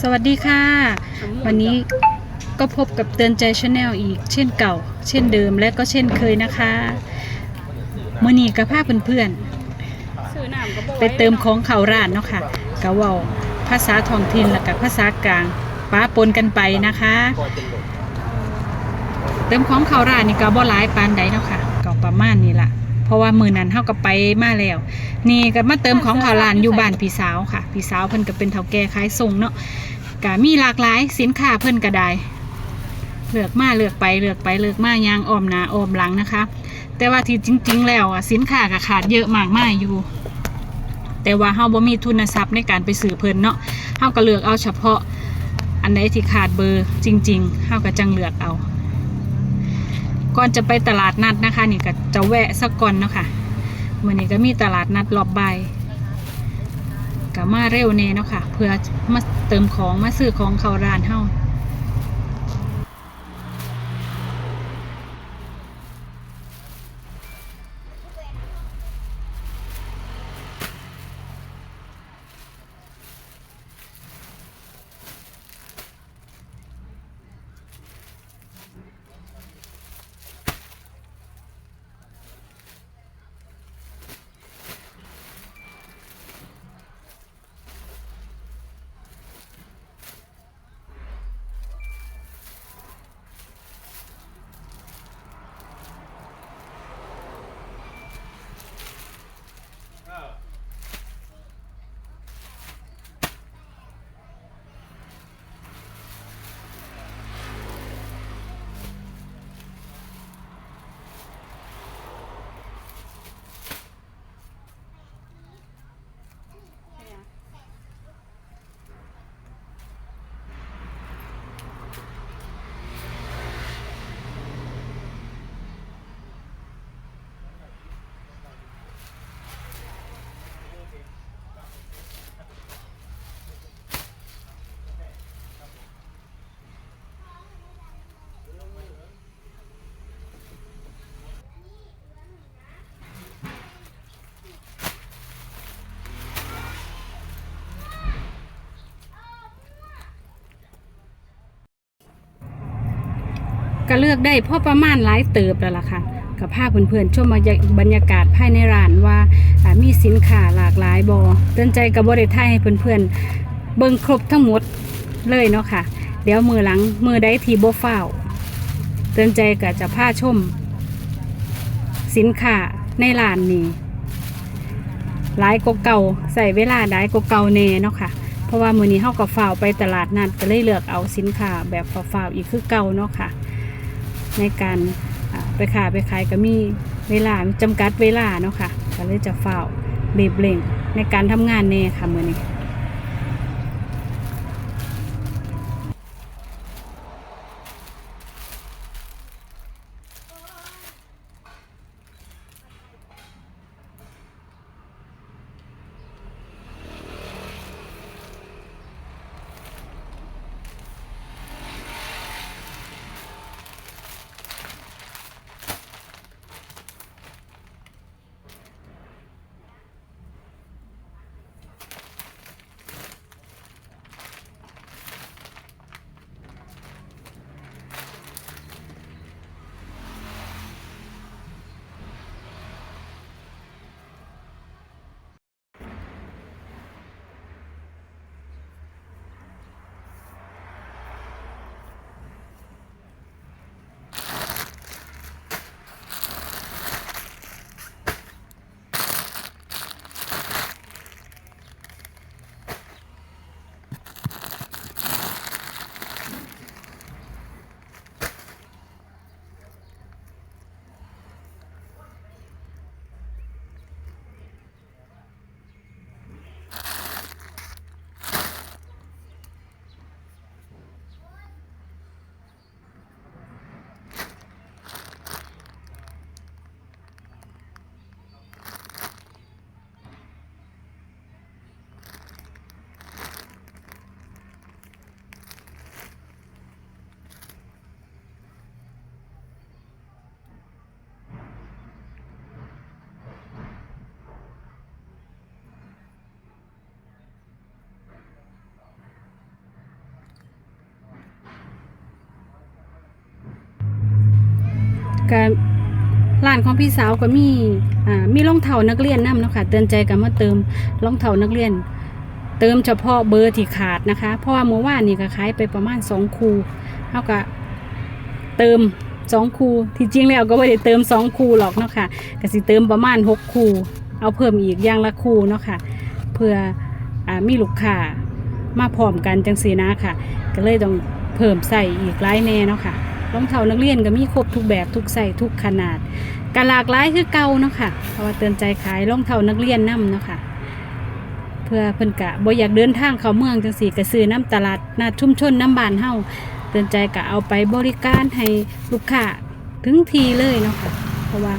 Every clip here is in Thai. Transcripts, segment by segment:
สวัสดีค่ะ วันนี้ก็พบกับเตือนใจชาแนลอีกเช่นเก่า เช่นเดิมและก็เช่นเคยนะคะมื่อนี้กับภาพเพื่อนๆไปเติมของเขาร้านเนาะค่ะกะเว่าภาษาท้องถิ่นและกับภาษากลางป้าปนกันไปนะคะ เติมของเขาร้านนี่ก็บ่หลายปานใดเนาะค่ะก็ประมาณนี้ล่ะ เพราะว่ามือนั้นเฮาก็ไปมาแล้ว นี่ก็มาเติมของเขาร้านอยู่บ้านพี่สาวค่ะพี่สาวเพิ่นก็เป็นเฒ่าแก่ขายส่งเนาะก็มีหลากหลายสินค้าเพิ่นก็ได้เลือกมาเลือกไปเลือกไปเลือกมายางอ้อมหนาอ้อมหลังนะคะ แต่ว่าที่จริง ๆ แล้วอะสินค้าก็ขาดเยอะมากมายอยู่ แต่ว่าเฮาบ่มีทุนทรัพย์ในการไปซื้อเพิ่นเนาะเฮาก็เลือกเอาเฉพาะอันไหนที่ขาดเบอร์จริง ๆเฮาก็จังเลือกเอา ก่อนจะไปตลาดนัดนะคะ นี่ก็จะแวะสักก่อนเนาะค่ะมื่อนี้ก็มีตลาดนัดรอบใบก็มาเร็วเน่เนาะค่ะเพื่อมาเติมของมาซื้อของเข้าร้านเฮา ก็เลือกได้พอประมาณหลายเติบแล้วล่ะค่ะกับภาพเพื่อนๆชมบรรยากาศภายในร้านว่ามีสินค้าหลากหลายบอเตือนใจกับบริไทยให้เพื่อนๆเบิ่งครบทั้งหมดเลยเนาะค่ะ เดี๋ยวมือหลังมือได้ทีโบฟ้าวเตือนใจก็จะพาชม สินค้าในร้านนี้หลายกว่าเก่าใส่เวลาได้กว่าเก่าแน่เนาะค่ะ เพราะว่ามือนี้เฮากับฝ้าวไปตลาดนัดก็เลยเลือกเอาสินค้าแบบฝ้าวอีกคือเก่าเนาะค่ะ ในการไปขายไปขายก็มีเวลาจำกัดเวลาเนาะค่ะก็เลยจะเฝ้าเรีบเร่งในการทำงานเน่ค่ะมือนี้ ก็ร้านของพี่สาวก็มีอ่ามีรองเท้านักเรียนนํเนาะค่ะเตือนใจกันมาเติมรองเท้านักเรียน เติมเฉพาะเบอร์ที่ขาดนะคะ เพราะว่าเมื่อวานนี่ก็ขายไปประมาณสองคูเท่ากับเติมสองคูที่จริงแล้วก็ไม่ได้เติมสองคูหรอกเนาะค่ะก็สิเติมประมาณหกคูเอาเพิ่มอีกอย่างละคูเนาะค่ะเพื่ออามีลูกค้ามาพร้อมกันจังสีนะค่ะ ก็เลยต้องเพิ่มใส่อีกหลายแน่เนาะค่ะ รองเท้านักเรียนก็มีครบทุกแบบทุกใส่ทุกขนาดกหลากหลายคือเก่าเนาะค่ะเพราะว่าเตือนใจขายรองเท้านักเรียนนํเนาะค่ะเพื่อเพิ่นกะบ่อยากเดินทางเข้าเมืองจังสี่ก็ซื้อน้ำตลาดนัดชุมชนน้ำบ้านเฮาเตือนใจกะเอาไปบริการให้ลูกค้าถึงทีเลยเนาะค่ะเพราะว่า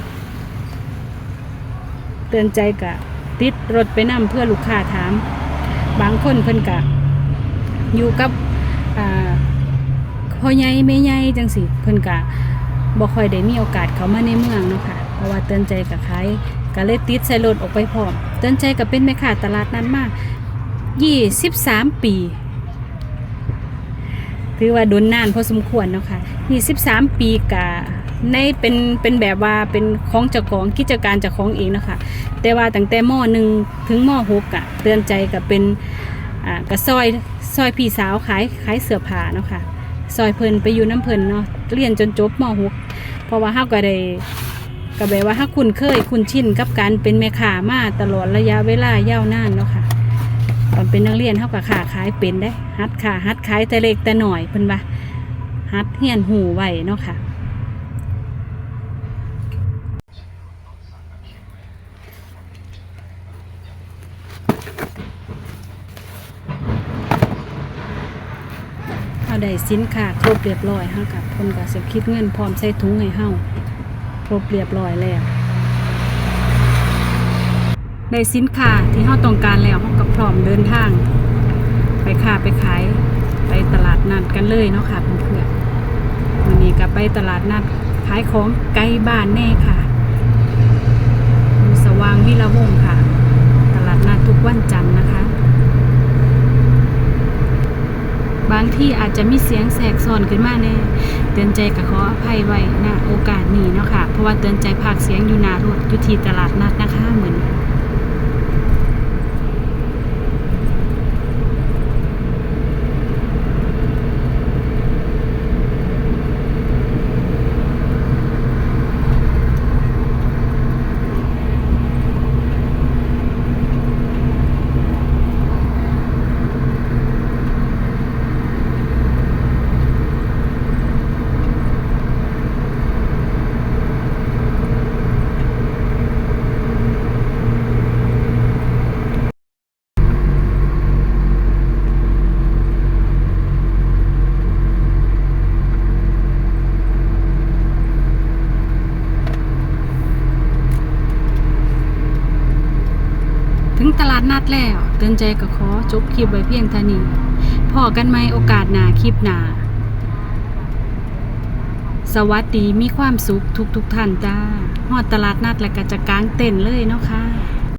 เตือนใจกะติดรถไปนํเพื่อลูกค้าถาม บางคนเพิ่นกะอยู่กับอ่า พ่อใหญ่แม่ใหญ่จังสี่เพิ่นกะบ่ค่อยได้มีโอกาสเข้ามาในเมืองเนาะค่ะเพราะว่าเตือนใจกะขายก็เลยติดใส่รถออกไปพร้อมเตือนใจก็เป็นแม่ค้าตลาดนั้นมา23ปี ถือว่าโดนนานพอสมควรเนาะค่ะ23ปีกะในเป็นเป็นแบบว่าเป็นของเจ้าของกิจการเจ้าของเองเนาะค่ะแต่ว่าตั้งแต่มอหนึ่งถึงมอหกอะเตือนใจกับเป็นอ่ากระซอยซอยพี่สาวขายขายเสื้อผ้าเนาะค่ะ ซอยเพิ่นไปอยู่น้ำเพิ่นเนาะเรียนจนจบมหกเพราะว่าเฮาก็ได้ก็แบบว่าเฮาคุ้นเคยคุ้นชินกับการเป็นแม่ค้ามาตลอดระยะเวลายาวนานเนาะค่ะตอนเป็นนักเรียนเฮาก็ค้าขายเป็นได้ฮัดค้าฮัดขายแต่เล็กแต่หน่อยเพิ่นว่าฮัดเฮียนหูไว้เนาะค่ะาได้สินค้าครบเรียบร้อยเฮากับเพิ่นก็สิคิดเงินพร้อมใส่ถุงให้เฮาครบเรียบร้อยแล้วได้สินค้าที่เฮาต้องการแล้วเฮาก็พร้อมเดินทาง ไปค้าไปขายไปตลาดนัดกันเลยเนาะค่ะเพื่อนๆวันนี้ก็ไปตลาดนัดขายของไกล้บ้านแน่ค่ะดูสว่างวิรวงค่ะ ตลาดนัดทุกวันจันทร์นะคะ บางที่อาจจะมีเสียงแสกซ้อนขึ้นมาแน่เตือนใจกับขออภัยไว้นะโอกาสนี้เนาะค่ะ เพราะว่าเตือนใจภาคเสียงอยู่นารถอยู่ที่ตลาดนัดนะคะเหมือน ถึงตลาดนัดแล้วเตือนใจกับขอจบคลิปไว้เพียงเท่านี้พอกันไหมโอกาสหนาคลิปหนาสวัสดีมีความสุขทุกทุกท่านจ้าหอดตลาดนัดและก็จะกางเต็นเลยเนาะค่ะ